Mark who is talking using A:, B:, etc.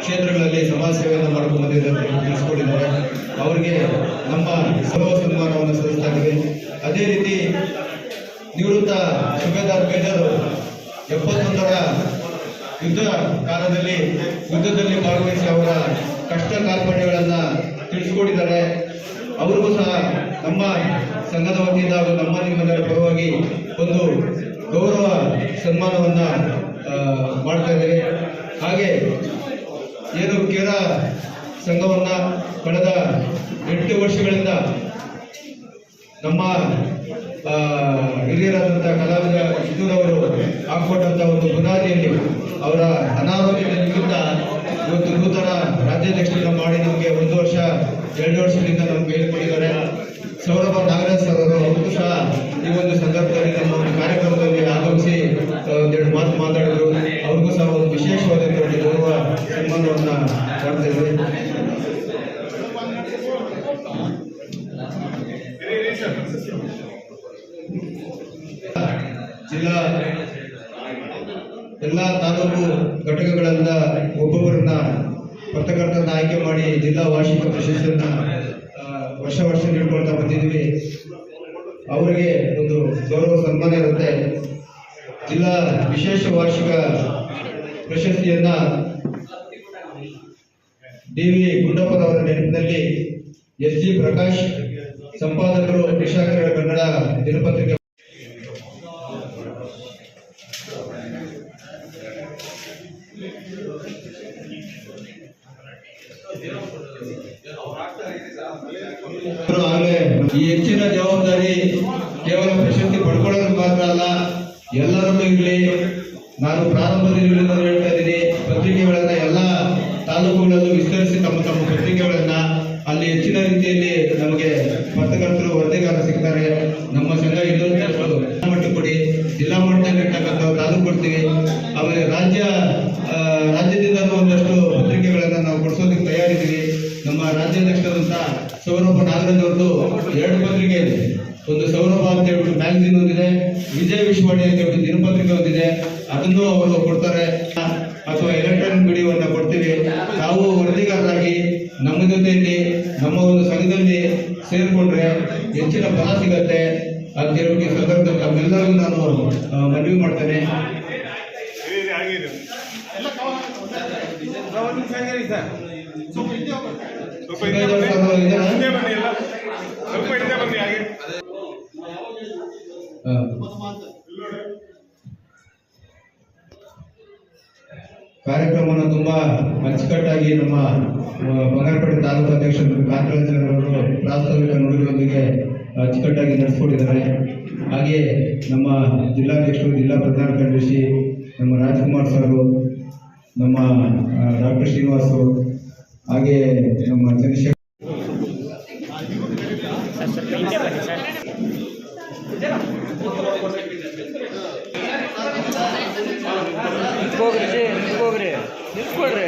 A: ಕ್ಷೇತ್ರಗಳಲ್ಲಿ ಸಮಾಜ ಸೇವೆಯನ್ನು ಮಾಡ್ಕೊಂಡು ಬಂದಿದ್ದಾರೆ ಅವರಿಗೆ ನಮ್ಮ ಸರ್ವ ಸನ್ಮಾನವನ್ನು ಸಲ್ಲಿಸ್ತಾ ಅದೇ ರೀತಿ ನಿವೃತ್ತ ಸುಬೇದಾರ್ ಬೇಜರು ಎಪ್ಪತ್ತೊಂದರ ಯುದ್ಧ ಕಾಲದಲ್ಲಿ, ಯುದ್ಧದಲ್ಲಿ ಭಾಗವಹಿಸಿ ಅವರ ಕಷ್ಟ ಕಾರ್ಪಣ್ಯಗಳನ್ನು ತಿಳಿಸ್ಕೊಂಡಿದ್ದಾರೆ. ಅವ್ರಿಗೂ ಸಹ ನಮ್ಮ ಸಂಘದ ವತಿಯಿಂದ ಹಾಗೂ ನಮ್ಮ ನಿಮ್ಮೆಲ್ಲರ ಪರವಾಗಿ ಒಂದು ಗೌರವ ಸನ್ಮಾನವನ್ನ ಮಾಡ್ತಾ ಇದ್ದೇವೆ ಹಾಗೆ ಏನು ಕೇರ ಸಂಘವನ್ನ ಕಳೆದ ಎಂಟು ವರ್ಷಗಳಿಂದ ನಮ್ಮ ಹಿರಿಯರಾದಂಥ ಕಲಾವಿದ ಇದ್ದೂರವರು ಹಾಕೊಂಡಂಥ ಒಂದು ಬುನಾದಿಯಲ್ಲಿ ಅವರ ಅನಾರೋಗ್ಯದ ನಿಮಿತ್ತ ಇವತ್ತು ನೂತನ ರಾಜ್ಯಾಧ್ಯಕ್ಷರನ್ನು ಮಾಡಿ ನಮಗೆ ಒಂದು ವರ್ಷ, ಎರಡು ವರ್ಷದಿಂದ ನಮ್ಗೆ ಹೇಳಿಕೊಂಡಿದ್ದಾರೆ ಸೌರಭ ನಾಗರಾಜ್ ಸರ್ ಅವರು ಅವರು ಸಹ ಈ ಒಂದು ಸಂದರ್ಭದಲ್ಲಿ ನಮ್ಮ ಒಂದು ಕಾರ್ಯಕ್ರಮದಲ್ಲಿ ಆಗಮಿಸಿ ಆ, ಒಂದೆರಡು ಮಾತು ಮಾತಾಡಿದ್ರು ಅವ್ರಿಗೂ ಸಹ ಒಂದು ವಿಶೇಷವಾದಂಥ ಒಂದು ಗೌರವ ಮಾಡ್ತೇವೆ ಜಿಲ್ಲಾ ಎಲ್ಲ ತಾಲೂಕು ಘಟಕಗಳಿಂದ ಒಬ್ಬೊಬ್ಬರನ್ನ ಪತ್ರಕರ್ತರನ್ನ ಆಯ್ಕೆ ಮಾಡಿ ಜಿಲ್ಲಾ ವಾರ್ಷಿಕ ಪ್ರಶಸ್ತಿಯನ್ನ ವರ್ಷ ವರ್ಷ ನೀಡ್ಕೊಳ್ತಾ ಬಂದಿದ್ವಿ ಅವರಿಗೆ ಒಂದು ಗೌರವ ಸನ್ಮಾನ ಇರುತ್ತೆ. ಜಿಲ್ಲಾ ವಿಶೇಷ ವಾರ್ಷಿಕ ಪ್ರಶಸ್ತಿಯನ್ನ ಡಿ ವಿ ಗುಂಡಪ್ಪನವರ ನೆನಪಿನಲ್ಲಿ ಎಸ್ ಜಿ ಪ್ರಕಾಶ್ ಸಂಪಾದಕರು ನಿಶಾಕರ ಕನ್ನಡ ದಿನಪತ್ರಿಕೆ ಈ ಹೆಚ್ಚಿನ ಜವಾಬ್ದಾರಿ ಕೇವಲ ಪ್ರಶಸ್ತಿ ಪಡ್ಕೊಳ್ಳೋದು ಮಾತ್ರ ಅಲ್ಲ, ಎಲ್ಲರಲ್ಲೂ ಇರಲಿ. ನಾನು ಪ್ರಾರಂಭದಲ್ಲಿ ಹೇಳ್ತಾ ಇದ್ದೀನಿ. ಪತ್ರಿಕೆಗಳನ್ನ ತಾಲೂಕುಗಳಲ್ಲೂ ವಿಸ್ತರಿಸಿ ತಮ್ಮ ತಮ್ಮ ಪತ್ರಿಕೆಗಳನ್ನ ಅಲ್ಲಿ ಹೆಚ್ಚಿನ ರೀತಿಯಲ್ಲಿ ನಮಗೆ ಪತ್ರಕರ್ತರು, ವರದಿಗಾರರು ಸಿಗ್ತಾರೆ. ನಮ್ಮ ಸಂಘ ಇನ್ನೊಂದು ಮಟ್ಟ ಕೊಡಿ. ಜಿಲ್ಲಾ ಮಟ್ಟದಲ್ಲಿ ಇರ್ತಕ್ಕಂಥ ತಾಲೂಕು ಕೊಡ್ತೀವಿ. ಆಮೇಲೆ ರಾಜ್ಯ ರಾಜ್ಯದಿಂದ ಒಂದಷ್ಟು ಪತ್ರಿಕೆಗಳನ್ನ ನಾವು ಕೊಡಿಸೋದಕ್ಕೆ ತಯಾರಿದ್ದೀವಿ. ನಮ್ಮ ರಾಜ್ಯಾಧ್ಯಕ್ಷರಾದಂಥ ಸೌರಭ ನಾಗರಾಜ್ ಅವ್ರದ್ದು ಎರಡು ಪತ್ರಿಕೆ ಇದೆ. ಒಂದು ಸೌರಭ ಅಂತ ಹೇಳ್ಬಿಟ್ಟು ಮ್ಯಾಗಝಿನ್ ಒಂದಿದೆ. ವಿಜಯ ವಿಶ್ವಾಣಿ ಅಂತ ಹೇಳ್ಬಿಟ್ಟು ದಿನಪತ್ರಿಕೆ ಒಂದಿದೆ. ಅದನ್ನು ಅವರು ಕೊಡ್ತಾರೆ. ಅಥವಾ ಎಲೆಕ್ಟ್ರಾನಿಕ್ ವಿಡಿಯೋವನ್ನ ಸೇರ್ಕೊಂಡ್ರೆ ಹೆಚ್ಚಿನ ಫಲ ಸಿಗತ್ತೆ ಅಂತ ಹೇಳ್ಬಿಟ್ಟು ಈ ಸಂದರ್ಭದಲ್ಲಿ ತಮ್ಮೆಲ್ಲರಿಗೂ ನಾನು ಮನವಿ ಮಾಡ್ತೇನೆ. ಸಿದ್ದರಾಮಯ್ಯ ಕಾರ್ಯಕ್ರಮವನ್ನು ತುಂಬಾ ಅಚ್ಚುಕಟ್ಟಾಗಿ ನಮ್ಮ ಬಂಗಾರಪೇಟೆ ತಾಲೂಕು ಅಧ್ಯಕ್ಷರು ಕಾಂತರಾಜನವರು ಪ್ರಾಸ್ತಾವಿಕ ನುಡಿಗಳೊಂದಿಗೆ ಅಚ್ಚುಕಟ್ಟಾಗಿ ನಡೆಸ್ಕೊಟ್ಟಿದ್ದಾರೆ. ಹಾಗೆಯೇ ನಮ್ಮ ಜಿಲ್ಲಾಧ್ಯಕ್ಷರು, ಜಿಲ್ಲಾ ಪ್ರಧಾನ ಕಾರ್ಯದರ್ಶಿ, ನಮ್ಮ ರಾಜ್ಕುಮಾರ್ ಸರ್, ನಮ್ಮ ಡಾಕ್ಟರ್ ಶ್ರೀನಿವಾಸ್ ಹಾಗೆ ನಮ್ಮ ಚಂದ್ರಶೇಖರ್
B: ನಿಂತ್ಕೋಗ್ರಿ ಜಿ ನಿಂತ್ಕೋಗ್ರಿ ನಿಂತ್ಕೊಳ್ರಿ